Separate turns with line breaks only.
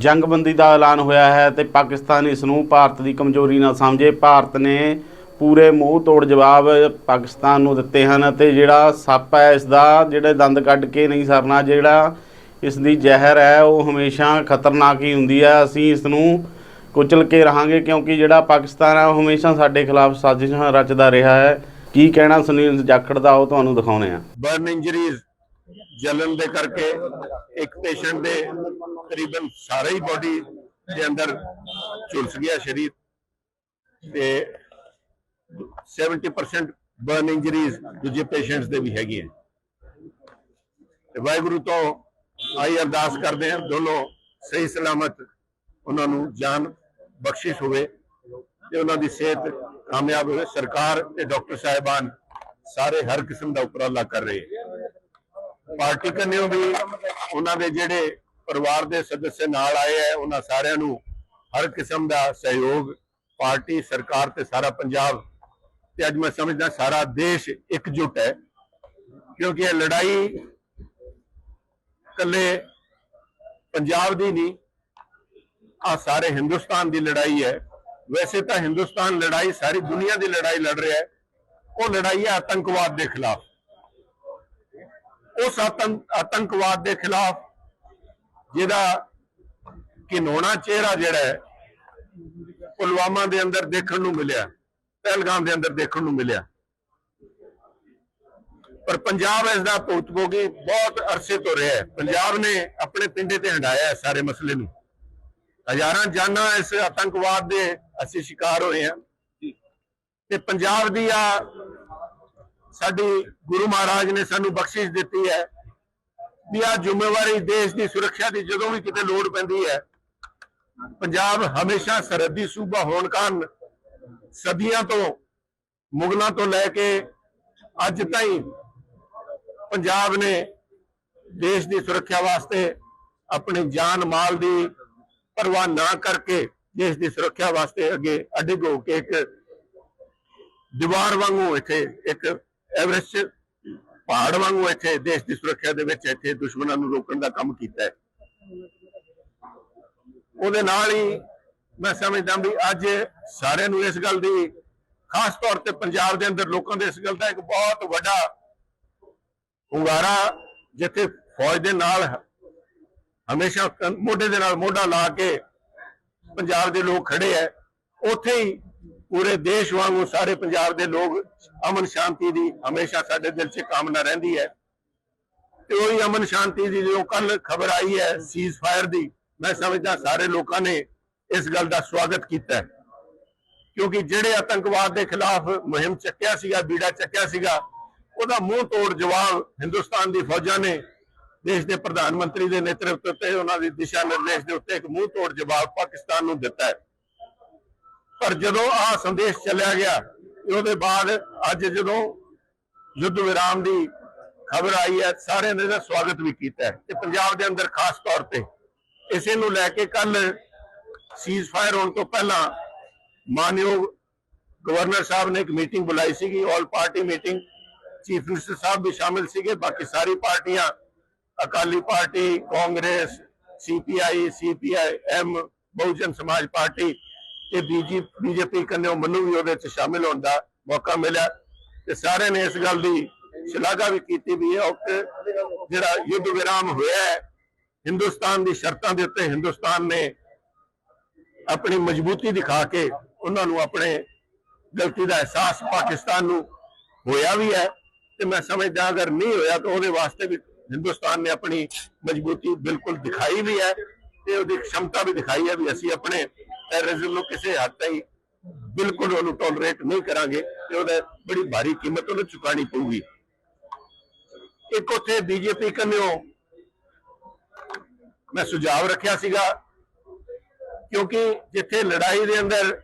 ਜੰਗਬੰਦੀ ਦਾ ਐਲਾਨ ਹੋਇਆ ਹੈ ਤੇ ਪਾਕਿਸਤਾਨ ਇਸ ਨੂੰ ਭਾਰਤ ਦੀ ਕਮਜ਼ੋਰੀ ਨਾ ਸਮਝੇ ਭਾਰਤ ਨੇ ਪੂਰੇ ਮੂੰਹ ਤੋੜ ਜਵਾਬ ਪਾਕਿਸਤਾਨ ਨੂੰ ਦਿੱਤੇ ਹਨ ਤੇ ਜਿਹੜਾ ਸੱਪ ਹੈ ਇਸ ਦਾ ਜਿਹੜੇ ਦੰਦ ਕੱਢ ਕੇ ਨਹੀਂ ਸਰਨਾ, ਜਿਹੜਾ ਇਸ ਦੀ ਜ਼ਹਿਰ ਹੈ, ਉਹ ਹਮੇਸ਼ਾ ਖਤਰਨਾਕ ਹੀ ਹੁੰਦੀ ਹੈ। ਅਸੀਂ ਇਸ ਨੂੰ ਕੁਚਲ ਕੇ ਰਹਾਂਗੇ ਕਿਉਂਕਿ ਜਿਹੜਾ ਪਾਕਿਸਤਾਨ ਹੈ, ਉਹ ਹਮੇਸ਼ਾ ਸਾਡੇ ਖਿਲਾਫ ਸਾਜ਼ਿਸ਼ਾਂ ਰਚਦਾ ਰਿਹਾ ਹੈ। ਕੀ ਕਹਿਣਾ ਸੁਨੀਲ ਜਾਖੜ ਦਾ, ਉਹ ਤੁਹਾਨੂੰ ਦਿਖਾਉਣੇ ਆ
ਬਰਨ ਇੰਜਰੀਜ਼ ਜਲਨ ਦੇ ਕਰਕੇ ਇੱਕ ਪੇਸ਼ੈਂਟ ਦੇ ਤਕਰੀਬਨ ਸਾਰੇ ਹੀ ਬੋਡੀ ਦੇ ਅੰਦਰ ਝੁਲਸ ਗਿਆ ਸ਼ਰੀਰ ਤੇ 70% ਬਰਨ ਇੰਜਰੀਜ਼ ਦੂਜੇ ਪੇਸ਼ੈਂਟਸ ਦੇ ਵੀ ਹੈਗੀਆਂ। ਤੇ ਵਾਹਿਗੁਰੂ ਤੋਂ ਆਈ ਅਰਦਾਸ ਕਰਦੇ ਹਾਂ, ਦੋਨੋਂ ਸਹੀ ਸਲਾਮਤ ਉਹਨਾਂ ਨੂੰ ਜਾਨ ਬਖਸ਼ਿਸ਼ ਹੋਵੇ ਤੇ ਉਹਨਾਂ ਦੀ ਸਿਹਤ ਕਾਮਯਾਬ ਹੋਵੇ। ਸਰਕਾਰ ਤੇ ਡਾਕਟਰ ਸਾਹਿਬਾਨ ਸਾਰੇ ਹਰ ਕਿਸਮ ਦਾ ਉਪਰਾਲਾ ਕਰ ਰਹੇ। ਪਾਰਟੀ ਕੰਨਿਓ ਵੀ ਉਹਨਾਂ ਦੇ ਜਿਹੜੇ ਪਰਿਵਾਰ ਦੇ ਸਦੱਸਿਆ ਨਾਲ ਆਏ ਹੈ, ਉਹਨਾਂ ਸਾਰਿਆਂ ਨੂੰ ਹਰ ਕਿਸਮ ਦਾ ਸਹਿਯੋਗ, ਪਾਰਟੀ, ਸਰਕਾਰ ਤੇ ਸਾਰਾ ਪੰਜਾਬ। ਤੇ ਅੱਜ ਮੈਂ ਸਮਝਦਾ ਸਾਰਾ ਦੇਸ਼ ਇਕਜੁੱਟ ਹੈ, ਕਿਉਂਕਿ ਇਹ ਲੜਾਈ ਕੱਲੇ ਪੰਜਾਬ ਦੀ ਨਹੀਂ ਆ ਸਾਰੇ ਹਿੰਦੁਸਤਾਨ ਦੀ ਲੜਾਈ ਹੈ। ਵੈਸੇ ਤਾਂ ਹਿੰਦੁਸਤਾਨ ਲੜਾਈ, ਸਾਰੀ ਦੁਨੀਆ ਦੀ ਲੜਾਈ ਲੜ ਰਿਹਾ ਹੈ। ਉਹ ਲੜਾਈ ਹੈ ਆਤੰਕਵਾਦ ਦੇ ਖਿਲਾਫ। ਉਸ ਆਤੰਕ ਆਤੰਕਵਾਦ ਦੇ ਖਿਲਾਫ ਜਿਹਦਾ ਕਿਨੋਣਾ ਚਿਹਰਾ ਜਿਹੜਾ ਹੈ, ਪੁਲਵਾਮਾ ਦੇ ਅੰਦਰ ਦੇਖਣ ਨੂੰ ਮਿਲਿਆ, ਪਹਿਲਗਾਮ ਦੇ ਅੰਦਰ ਦੇਖਣ ਨੂੰ ਮਿਲਿਆ। ਪਰ ਪੰਜਾਬ ਇਸ ਦਾ ਭੁਗਤਭੋਗੀ ਬਹੁਤ ਅਰਸੇ ਤੋਂ ਰਿਹਾ ਹੈ। ਪੰਜਾਬ ਨੇ ਆਪਣੇ ਪਿੰਡੇ ਤੇ ਹੰਡਾਇਆ ਹੈ ਸਾਰੇ ਮਸਲੇ ਨੂੰ। ਹਜ਼ਾਰਾਂ ਜਾਨਾਂ ਇਸ ਆਤੰਕਵਾਦ ਦੇ ਅਸੀਂ ਸ਼ਿਕਾਰ ਹੋਏ ਹਾਂ। ਤੇ ਪੰਜਾਬ ਦੀ ਆ ਸਾਡੀ ਗੁਰੂ ਮਹਾਰਾਜ ਨੇ ਸਾਨੂੰ ਬਖਸ਼ਿਸ਼ ਦਿੱਤੀ ਹੈ। ਵੀ ਆ ਜ਼ਿੰਮੇਵਾਰੀ ਦੇਸ਼ ਦੀ ਸੁਰੱਖਿਆ ਦੀ ਜਦੋਂ ਵੀ ਕਿਤੇ ਲੋੜ ਪੈਂਦੀ ਹੈ, ਪੰਜਾਬ ਹਮੇਸ਼ਾ ਸਰਹੱਦੀ ਸੂਬਾ ਹੋਣ ਕਾਰਨ ਸਦੀਆਂ ਤੋਂ ਮੁਗਲਾਂ ਤੋਂ ਲੈ ਕੇ ਅੱਜ ਤਾਈਂ ਪੰਜਾਬ ਨੇ ਦੇਸ਼ ਦੀ ਸੁਰੱਖਿਆ ਵਾਸਤੇ ਆਪਣੀ ਜਾਨ ਮਾਲ ਦੀ ਪਰਵਾਹ ਨਾ ਕਰਕੇ ਦੇਸ਼ ਦੀ ਸੁਰੱਖਿਆ ਵਾਸਤੇ ਅੱਗੇ ਅਡਿਗ ਹੋ ਕੇ ਇੱਕ ਦੀਵਾਰ ਵਾਂਗੂ ਇੱਥੇ ਇੱਕ ਐਵਰੈਸਟ ਪਹਾੜ ਵਾਂਗੂ ਇੱਥੇ ਦੇਸ਼ ਦੀ ਸੁਰੱਖਿਆ ਦੇ ਵਿੱਚ ਇੱਥੇ ਦੁਸ਼ਮਣਾਂ ਨੂੰ ਰੋਕਣ ਦਾ ਕੰਮ ਕੀਤਾ ਹੈ। ਉਹਦੇ ਨਾਲ ਹੀ ਮੈਂ ਸਮਝਦਾ ਵੀ ਅੱਜ ਸਾਰਿਆਂ ਨੂੰ ਇਸ ਗੱਲ ਦੀ ਖਾਸ ਤੌਰ ਤੇ ਪੰਜਾਬ ਦੇ ਅੰਦਰ ਲੋਕਾਂ ਦੇ ਇਸ ਗੱਲ ਦਾ ਇੱਕ ਬਹੁਤ ਵੱਡਾ ਹੁੰਗਾਰਾ ਜਿੱਥੇ ਫੌਜ ਦੇ ਨਾਲ ਹਮੇਸ਼ਾ ਮੋਢੇ ਦੇ ਨਾਲ ਮੋਢਾ ਲਾ ਕੇ ਪੰਜਾਬ ਦੇ ਲੋਕ ਖੜੇ ਐ ਉੱਥੇ ਹੀ ਪੂਰੇ ਦੇਸ਼ ਵਾਂਗੂ ਸਾਰੇ ਪੰਜਾਬ ਦੇ ਲੋਕ ਅਮਨ ਸ਼ਾਂਤੀ ਦੀ ਹਮੇਸ਼ਾ ਸਾਡੇ ਦਿਲ 'ਚ ਕਾਮਨਾ ਰਹਿੰਦੀ ਹੈ। ਤੇ ਉਹੀ ਅਮਨ ਸ਼ਾਂਤੀ ਦੀ ਜੋ ਕੱਲ ਖਬਰ ਆਈ ਹੈ ਸੀਜ਼ ਫਾਇਰ ਦੀ, ਮੈਂ ਸਮਝਦਾ ਸਾਰੇ ਲੋਕਾਂ ਨੇ ਇਸ ਗੱਲ ਦਾ ਸਵਾਗਤ ਕੀਤਾ ਕਿਉਂਕਿ ਜਿਹੜੇ ਆਤੰਕਵਾਦ ਦੇ ਖਿਲਾਫ ਮੁਹਿੰਮ ਚੱਕਿਆ ਸੀਗਾ, ਬੀੜਾ ਚੱਕਿਆ ਸੀਗਾ, ਉਹਦਾ ਮੂੰਹ ਤੋੜ ਜਵਾਬ ਹਿੰਦੁਸਤਾਨ ਦੀ ਫੌਜਾਂ ਨੇ, ਦੇਸ਼ ਦੇ ਪ੍ਰਧਾਨ ਮੰਤਰੀ ਦੇ ਨੇਤਰਤਵ ਤੇ ਉਹਨਾਂ ਦੀ ਦਿਸ਼ਾ ਨਿਰਦੇਸ਼ ਦੇ ਉੱਤੇ ਇੱਕ ਮੂੰਹ ਤੋੜ ਜਵਾਬ ਪਾਕਿਸਤਾਨ ਨੂੰ ਦਿੱਤਾ ਹੈ। ਪਰ ਜਦੋਂ ਆਹ ਸੰਦੇਸ਼ ਚੱਲਿਆ ਗਿਆ, ਉਹਦੇ ਬਾਅਦ ਅੱਜ ਜਦੋਂ ਯੁੱਧ ਵਿਰਾਮ ਦੀ ਖਬਰ ਆਈ ਹੈ, ਸਾਰਿਆਂ ਨੇ ਇਹਦਾ ਸਵਾਗਤ ਵੀ ਕੀਤਾ ਤੇ ਪੰਜਾਬ ਦੇ ਅੰਦਰ ਖਾਸ ਤੌਰ ਤੇ ਇਸੇ ਨੂੰ ਲੈ ਕੇ ਕੱਲ ਸੀਜ਼ ਫਾਇਰ ਹੋਣ ਤੋਂ ਪਹਿਲਾਂ ਮਾਨਯੋਗ ਗਵਰਨਰ ਸਾਹਿਬ ਨੇ ਇੱਕ ਮੀਟਿੰਗ ਬੁਲਾਈ ਸੀਗੀ all party meeting chief minister ਸਾਹਿਬ ਵੀ ਸ਼ਾਮਿਲ ਸੀਗੇ, ਬਾਕੀ ਸਾਰੀ ਪਾਰਟੀਆਂ, Akali party, Congress CPI CPI M Bahujan Samaj party ਤੇ ਬੀਜੀ ਬੀਜੇਪੀ ਕੰਨਿਓ ਮੈਨੂੰ ਵੀ ਉਹਦੇ ਵਿੱਚ ਸ਼ਾਮਿਲ ਹੋਣ ਦਾ ਮੌਕਾ ਮਿਲਿਆ ਤੇ ਸਾਰਿਆਂ ਨੇ ਇਸ ਗੱਲ ਦੀ ਸ਼ਲਾਘਾ ਵੀ ਕੀਤੀ ਵੀ ਇਹ ਜਿਹੜਾ ਯੁੱਧ ਵਿਰਾਮ ਹੋਇਆ ਹੈ, ਹਿੰਦੁਸਤਾਨ ਦੀ ਸ਼ਰਤਾਂ ਦੇ ਉੱਤੇ ਹਿੰਦੁਸਤਾਨ ਨੇ ਆਪਣੀ ਮਜ਼ਬੂਤੀ ਦਿਖਾ ਕੇ ਉਹਨਾਂ ਨੂੰ ਆਪਣੇ ਗਲਤੀ ਦਾ ਅਹਿਸਾਸ ਪਾਕਿਸਤਾਨ ਨੂੰ ਹੋਇਆ ਵੀ ਹੈ ਤੇ ਮੈਂ ਸਮਝਦਾ ਅਗਰ ਨਹੀਂ ਹੋਇਆ ਤਾਂ ਉਹਦੇ ਵਾਸਤੇ ਵੀ ਹਿੰਦੁਸਤਾਨ ਨੇ ਆਪਣੀ ਮਜ਼ਬੂਤੀ ਬਿਲਕੁਲ ਦਿਖਾਈ ਵੀ ਹੈ ਤੇ ਉਹਦੀ ਖਮਤਾ ਵੀ ਦਿਖਾਈ ਹੈ ਵੀ ਅਸੀਂ ਆਪਣੇ ਟੈਰਰਿਜ਼ਮ ਨੂੰ ਕਿਸੇ ਹੱਦ ਤਾਈਂ ਬਿਲਕੁਲ ਉਹਨੂੰ ਟੋਲਰੇਟ ਨਹੀਂ ਕਰਾਂਗੇ ਤੇ ਉਹਦਾ ਬੜੀ ਭਾਰੀ ਕੀਮਤ ਉਹਨੂੰ ਚੁਕਾਣੀ ਪਊਗੀ। ਇੱਕ ਉੱਥੇ ਬੀਜੇਪੀ ਕੰਨਿਓ ਮੈਂ ਸੁਝਾਅ ਰੱਖਿਆ ਸੀਗਾ, ਕਿਉਂਕਿ ਜਿੱਥੇ ਲੜਾਈ ਦੇ ਅੰਦਰ